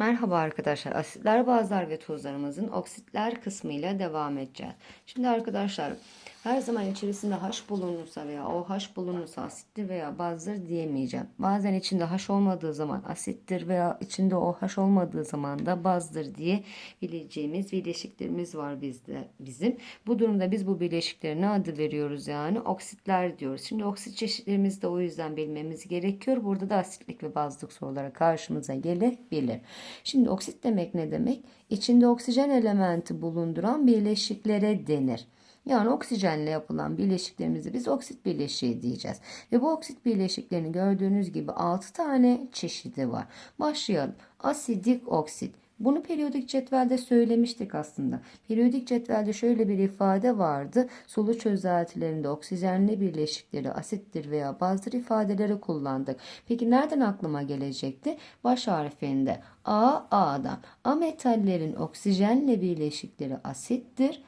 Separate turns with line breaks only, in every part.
Merhaba arkadaşlar. Asitler, bazlar ve tuzlarımızın oksitler kısmıyla devam edeceğiz. Şimdi arkadaşlar her zaman içerisinde H bulunursa veya o H bulunursa asittir veya bazdır diyemeyeceğim. Bazen içinde H olmadığı zaman asittir veya içinde o H olmadığı zaman da bazdır diye bileceğimiz bileşiklerimiz var bizde bizim. Bu durumda biz bu bileşiklerine adı veriyoruz yani oksitler diyoruz. Şimdi oksit çeşitlerimizi de o yüzden bilmemiz gerekiyor. Burada da asitlik ve bazlık sorulara karşımıza gelebilir. Şimdi oksit demek ne demek? İçinde oksijen elementi bulunduran bileşiklere denir. Yani oksijenle yapılan bileşiklerimizi biz oksit bileşiği diyeceğiz. Ve bu oksit bileşiklerini gördüğünüz gibi 6 tane çeşidi var. Başlayalım. Asidik oksit. Bunu periyodik cetvelde söylemiştik aslında. Periyodik cetvelde şöyle bir ifade vardı. Sulu çözeltilerinde oksijenli birleşikleri asittir veya bazdır ifadeleri kullandık. Peki nereden aklıma gelecekti? Baş harfinde A, A'dan. A metallerin oksijenle birleşikleri asittir.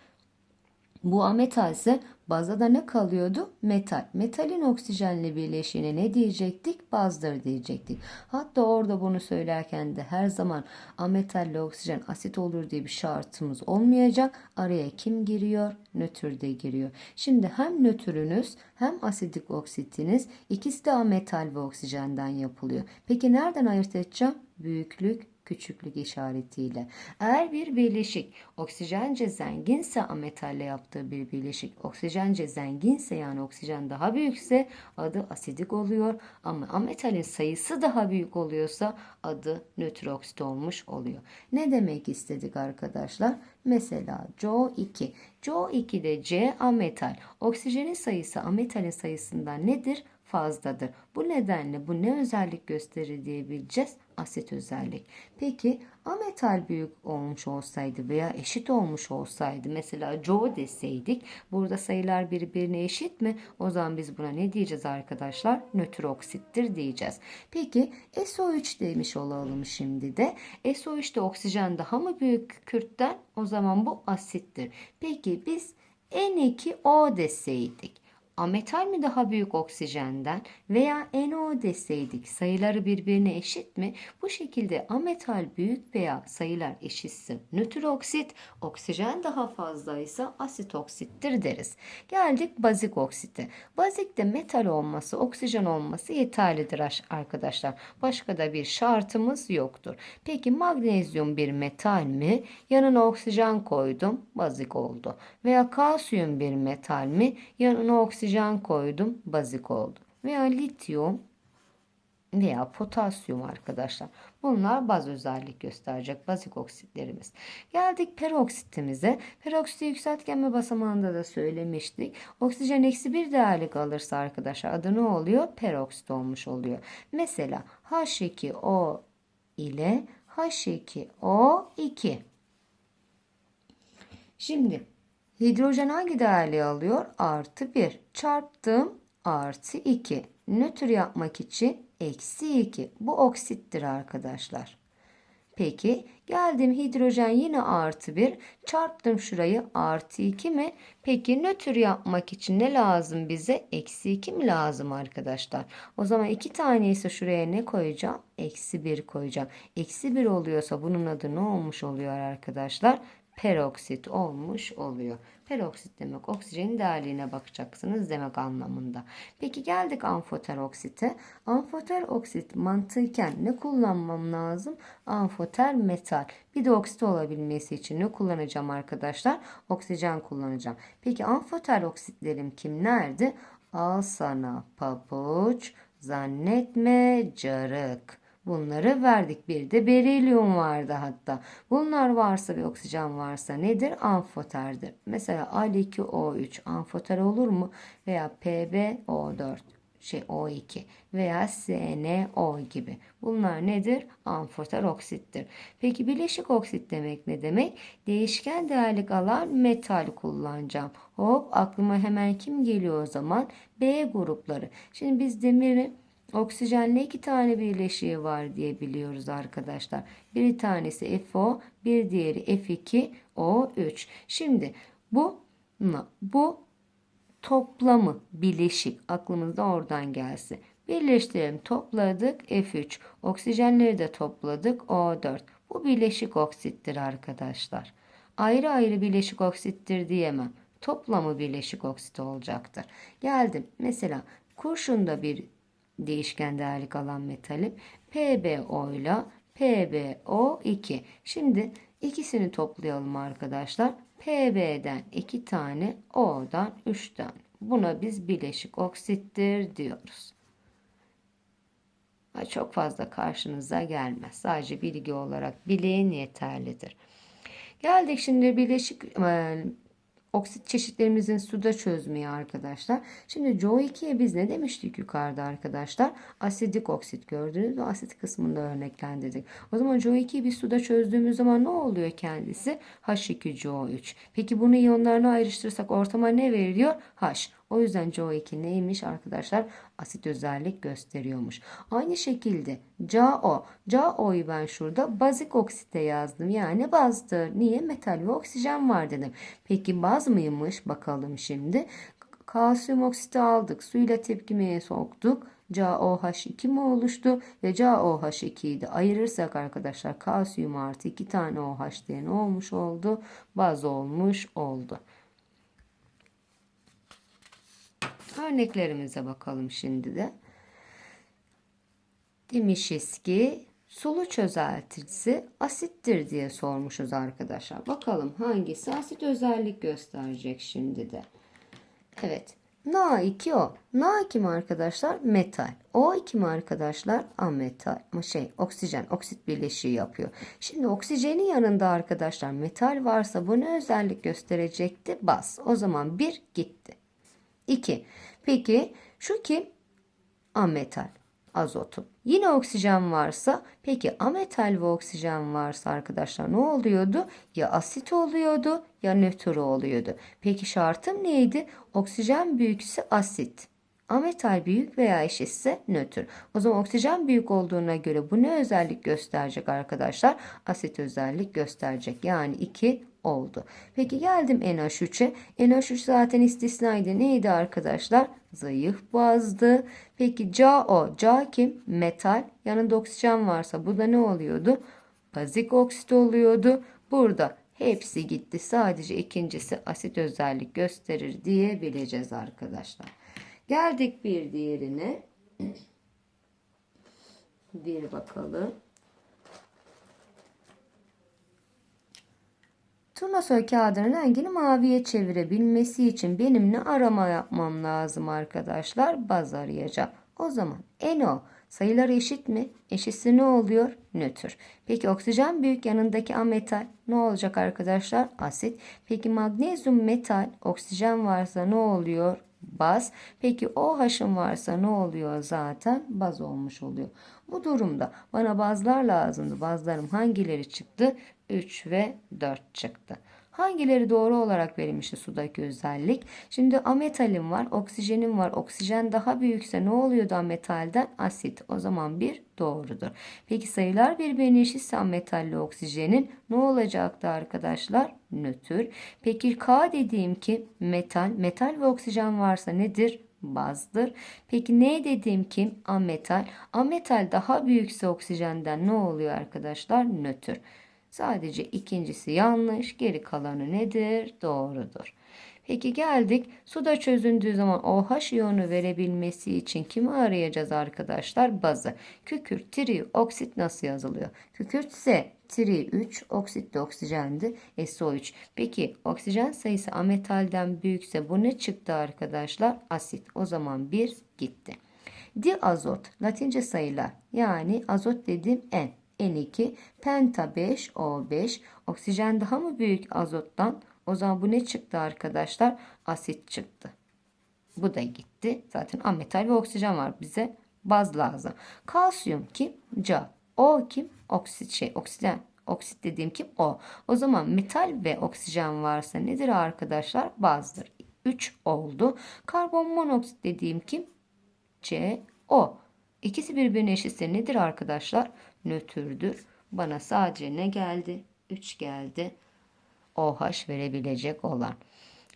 Bu ametal ise baza da ne kalıyordu? Metal. Metalin oksijenle birleşiğine ne diyecektik? Bazdır diyecektik. Hatta orada bunu söylerken de her zaman ametalle oksijen asit olur diye bir şartımız olmayacak. Araya kim giriyor? Nötr de giriyor. Şimdi hem nötrünüz hem asidik oksitiniz ikisi de ametal ve oksijenden yapılıyor. Peki nereden ayırt edeceğim? Büyüklük, küçüklük işaretiyle. Eğer bir bileşik oksijence zenginse ametalle yaptığı bir bileşik oksijence zenginse yani oksijen daha büyükse adı asidik oluyor. Ama ametalin sayısı daha büyük oluyorsa adı nötr oksit olmuş oluyor. Ne demek istedik arkadaşlar? Mesela CO2. CO2'de C ametal. Oksijenin sayısı ametalin sayısından nedir? Fazladır. Bu nedenle bu ne özellik gösterir diyebileceğiz? Asit özellik. Peki ametal büyük olmuş olsaydı veya eşit olmuş olsaydı mesela CO deseydik burada sayılar birbirine eşit mi? O zaman biz buna ne diyeceğiz arkadaşlar? Nötr oksittir diyeceğiz. Peki SO3 demiş olalım şimdi de. SO3'te oksijen daha mı büyük kürtten? O zaman bu asittir. Peki biz N2O deseydik ametal mi daha büyük oksijenden veya NO deseydik sayıları birbirine eşit mi? Bu şekilde ametal büyük veya sayılar eşitse nötr oksit, oksijen daha fazlaysa asit oksittir deriz. Geldik bazik oksite. Bazikte metal olması, oksijen olması yeterlidir arkadaşlar. Başka da bir şartımız yoktur. Peki magnezyum bir metal mi? Yanına oksijen koydum, bazik oldu. Veya kalsiyum bir metal mi? Yanına oksijen oksijen koydum bazik oldu. Veya lityum veya potasyum arkadaşlar. Bunlar baz özellik gösterecek bazik oksitlerimiz. Geldik peroksitimize. Peroksiti yükseltgenme basamağında da söylemiştik. Oksijen eksi bir değerlik alırsa arkadaşlar adı ne oluyor? Peroksit olmuş oluyor. Mesela H2O ile H2O2. Şimdi Hidrojen hangi değerli alıyor? Artı 1. Çarptım. Artı 2. Nötr yapmak için eksi 2. Bu oksittir arkadaşlar. Peki geldim hidrojen yine artı 1. Çarptım şurayı artı 2 mi? Peki nötr yapmak için ne lazım bize? Eksi 2 mi lazım arkadaşlar? O zaman iki tane ise şuraya ne koyacağım? Eksi 1 koyacağım. Eksi 1 oluyorsa bunun adı ne olmuş oluyor arkadaşlar? Peroksit olmuş oluyor. Peroksit demek oksijenin değerliğine bakacaksınız demek anlamında. Peki geldik amfoter oksite. Amfoter oksit mantıken ne kullanmam lazım? Amfoter metal. Bir de oksit olabilmesi için ne kullanacağım arkadaşlar? Oksijen kullanacağım. Peki amfoter oksitlerim kimlerdi? Al sana papuç, zannetme carık. Bunları verdik. Bir de berilyum vardı hatta. Bunlar varsa ve oksijen varsa nedir? Amfoterdir. Mesela Al2O3 amfoter olur mu? Veya PbO4 şey O2 veya SNO gibi. Bunlar nedir? Amfoter oksittir. Peki bileşik oksit demek ne demek? Değişken değerlik alan metal kullanacağım. Hop aklıma hemen kim geliyor o zaman? B grupları. Şimdi biz demiri Oksijenle iki tane birleşiği var diye biliyoruz arkadaşlar. Bir tanesi FO, bir diğeri F2O3. Şimdi bu bu toplamı bileşik aklımızda oradan gelsin. Birleştirelim. Topladık F3. Oksijenleri de topladık O4. Bu bileşik oksittir arkadaşlar. Ayrı ayrı bileşik oksittir diyemem. Toplamı bileşik oksit olacaktır. Geldim. Mesela kurşunda bir değişken değerli kalan metalim PbO ile PbO2. Şimdi ikisini toplayalım arkadaşlar. Pb'den 2 tane, O'dan 3 tane. Buna biz bileşik oksittir diyoruz. Çok fazla karşınıza gelmez. Sadece bilgi olarak bileğin yeterlidir. Geldik şimdi bileşik e, oksit çeşitlerimizin suda çözmeye arkadaşlar. Şimdi CO2'ye biz ne demiştik yukarıda arkadaşlar? Asidik oksit gördünüz mü? Asit kısmında örneklendirdik. O zaman CO2'yi bir suda çözdüğümüz zaman ne oluyor kendisi? H2CO3. Peki bunu iyonlarına ayrıştırırsak ortama ne veriliyor? H. O yüzden CO2 neymiş arkadaşlar? Asit özellik gösteriyormuş. Aynı şekilde CaO. CaO'yu ben şurada bazik oksite yazdım. Yani bazdır. Niye? Metal ve oksijen var dedim. Peki baz mıymış? Bakalım şimdi. Kalsiyum oksiti aldık. Suyla tepkimeye soktuk. CaOH2 mi oluştu? Ve CaOH2'yi de ayırırsak arkadaşlar kalsiyum artı 2 tane OH diye ne olmuş oldu? Baz olmuş oldu. Örneklerimize bakalım şimdi de. Demişiz ki sulu çözeltisi asittir diye sormuşuz arkadaşlar. Bakalım hangisi asit özellik gösterecek şimdi de. Evet. Na2O. Na2 mi arkadaşlar? Metal. O2 mi arkadaşlar? Ametal. Şey, oksijen, oksit birleşiği yapıyor. Şimdi oksijenin yanında arkadaşlar metal varsa bu ne özellik gösterecekti? Bas. O zaman bir gitti. 2. Peki şu kim? Ametal. Azotum. Yine oksijen varsa peki ametal ve oksijen varsa arkadaşlar ne oluyordu? Ya asit oluyordu ya nötr oluyordu. Peki şartım neydi? Oksijen büyükse asit. Ametal büyük veya eşitse nötr. O zaman oksijen büyük olduğuna göre bu ne özellik gösterecek arkadaşlar? Asit özellik gösterecek. Yani 2 oldu. Peki geldim NH3'e. NH3 zaten istisnaydı. Neydi arkadaşlar? Zayıf bazdı. Peki CaO. Ca kim? Metal. Yanında oksijen varsa bu da ne oluyordu? Bazik oksit oluyordu. Burada hepsi gitti. Sadece ikincisi asit özellik gösterir diyebileceğiz arkadaşlar. Geldik bir diğerine. Bir bakalım. Turnasol kağıdının rengini maviye çevirebilmesi için benim ne arama yapmam lazım arkadaşlar? Baz arayacağım. O zaman NO sayılar eşit mi? Eşitse ne oluyor? Nötr. Peki oksijen büyük yanındaki ametal ne olacak arkadaşlar? Asit. Peki magnezyum metal oksijen varsa ne oluyor? Baz. Peki OH'ın varsa ne oluyor zaten? Baz olmuş oluyor. Bu durumda bana bazlar lazımdı. Bazlarım hangileri çıktı? 3 ve 4 çıktı. Hangileri doğru olarak verilmişti sudaki özellik? Şimdi ametalim var, oksijenim var. Oksijen daha büyükse ne oluyordu ametalden? Asit. O zaman bir doğrudur. Peki sayılar birbirine eşitse ametalle oksijenin ne olacaktı arkadaşlar? Nötr. Peki K dediğim ki metal. Metal ve oksijen varsa nedir? bazdır. Peki ne dediğim kim? Ametal. Ametal daha büyükse oksijenden ne oluyor arkadaşlar? Nötr. Sadece ikincisi yanlış. Geri kalanı nedir? Doğrudur. Peki geldik. Suda çözündüğü zaman OH iyonu verebilmesi için kimi arayacağız arkadaşlar? Bazı. Kükürt, tri, oksit nasıl yazılıyor? Kükürt ise tri 3, oksit de oksijendi. SO3. Peki oksijen sayısı ametalden büyükse bu ne çıktı arkadaşlar? Asit. O zaman 1 gitti. Diazot latince sayılar yani azot dediğim N. N2, penta 5, O5. Oksijen daha mı büyük azottan? O zaman bu ne çıktı arkadaşlar? Asit çıktı. Bu da gitti. Zaten ametal ve oksijen var. Bize baz lazım. Kalsiyum kim? Ca. O kim? Oksit şey, oksijen. Oksit dediğim kim? O. O zaman metal ve oksijen varsa nedir arkadaşlar? Bazdır. 3 oldu. Karbon monoksit dediğim kim? C. O. İkisi birbirine eşitse nedir arkadaşlar? Nötrdür. Bana sadece ne geldi? 3 geldi. OH verebilecek olan.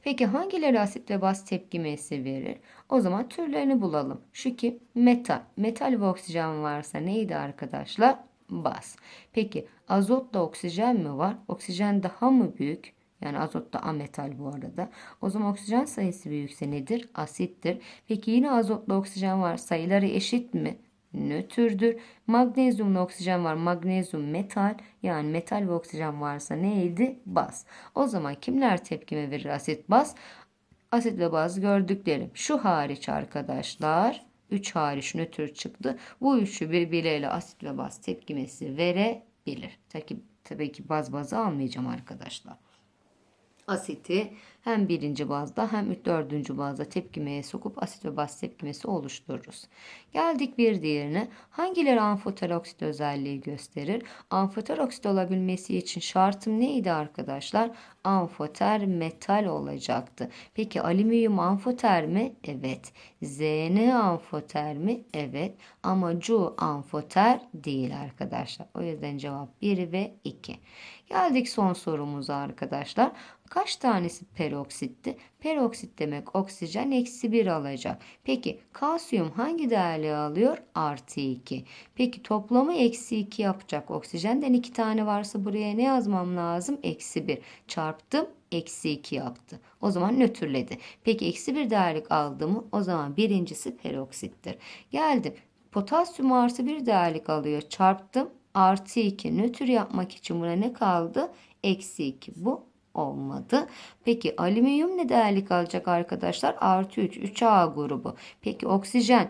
Peki hangileri asit ve baz tepkimesi verir? O zaman türlerini bulalım. Şu ki metal. Metal ve oksijen varsa neydi arkadaşlar? Baz. Peki azotla oksijen mi var? Oksijen daha mı büyük? Yani azot da ametal bu arada. O zaman oksijen sayısı büyükse nedir? Asittir. Peki yine azotla oksijen var. Sayıları eşit mi? Nötrdür. Magnezyumla oksijen var. Magnezyum metal. Yani metal ve oksijen varsa neydi? Baz. O zaman kimler tepkime verir asit baz? Asit ve baz gördüklerim. Şu hariç arkadaşlar. 3 hariç nötr çıktı. Bu üçü birbirleriyle asit ve baz tepkimesi verebilir. Tabii, tabii ki baz bazı almayacağım arkadaşlar asiti hem birinci bazda hem dördüncü bazda tepkimeye sokup asit ve baz tepkimesi oluştururuz. Geldik bir diğerine. Hangileri amfoter oksit özelliği gösterir? Amfoter oksit olabilmesi için şartım neydi arkadaşlar? Amfoter metal olacaktı. Peki alüminyum amfoter mi? Evet. Zn amfoter mi? Evet. Ama Cu amfoter değil arkadaşlar. O yüzden cevap 1 ve 2. Geldik son sorumuza arkadaşlar. Kaç tanesi peroksitti? Peroksit demek oksijen eksi 1 alacak. Peki kalsiyum hangi değerli alıyor? Artı 2. Peki toplamı eksi 2 yapacak. Oksijenden 2 tane varsa buraya ne yazmam lazım? Eksi 1. Çarptım eksi 2 yaptı. O zaman nötrledi. Peki eksi 1 değerlik aldı mı? O zaman birincisi peroksittir. Geldim. Potasyum artı 1 değerlik alıyor. Çarptım artı 2 nötr yapmak için buna ne kaldı? Eksi 2 bu olmadı. Peki alüminyum ne değerlik alacak arkadaşlar? Artı 3 3A grubu. Peki oksijen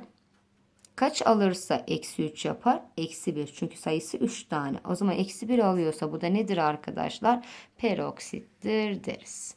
kaç alırsa eksi 3 yapar? Eksi 1 çünkü sayısı 3 tane. O zaman eksi 1 alıyorsa bu da nedir arkadaşlar? Peroksittir deriz.